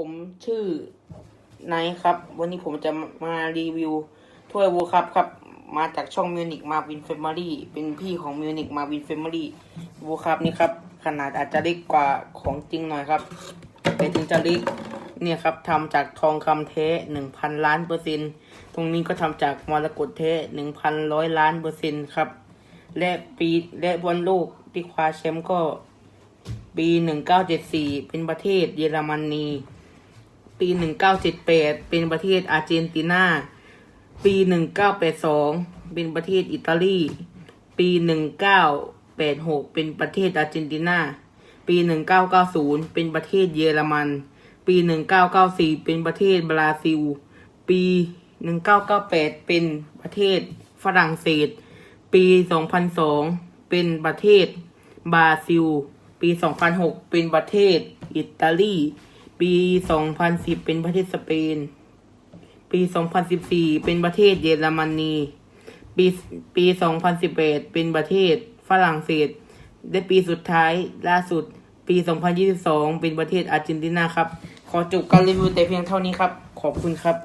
ผมชื่อไนท์ครับ วันนี้ผมจะมารีวิวถ้วยวูคัพครับ มาจากช่องมิวนิกมาวินเฟม i รี่เป็นพี่ของมิวนิกมาวินเฟม i รี่วูคัพนี่ครับ ขนาดอาจจะเล็กกว่าของจริงหน่อยครับ แต่ถึงจะเล็กเนี่ยครับทำจากทองคำแท้หนึ่งพันล้านเปอร์เซ็นต์ตรงนี้ก็ทำจากมรกตแท้หนึ่งพันร้อยล้านเปอร์เซ็นต์ครับ และปีและบอลโลกที่คว้าแชมป์ก็ปีหนึ่งเก้าเจ็ดสี่เป็นประเทศเยอรมนี ปีหนึ่งเก้าเจ็ดแปดเป็นประเทศอาร์เจนตินา ปีหนึ่งเก้าแปดสองเป็นประเทศอิตาลี ปีหนึ่งเก้าแปดหกเป็นประเทศอาร์เจนตินา ปีหนึ่งเก้าเก้าศูนย์เป็นประเทศเยอรมัน ปีหนึ่งเก้าเก้าสี่เป็นประเทศบราซิล ปีหนึ่งเก้าเก้าแปดเป็นประเทศฝรั่งเศส ปีสองพันสองเป็นประเทศบราซิล ปีสองพันหกเป็นประเทศอิตาลี ปีสองพันสิบเป็นประเทศสเปน ปีสองพันสิบสี่เป็นประเทศเยอรมนี ปี ปีสองพันสิบแปดเป็นประเทศฝรั่งเศส และปีสุดท้ายล่าสุด ปีสองพันยี่สิบสองเป็นประเทศอาร์เจนตินาครับ ขอจบการรีวิวแต่เพียงเท่านี้ครับ ขอบคุณครับ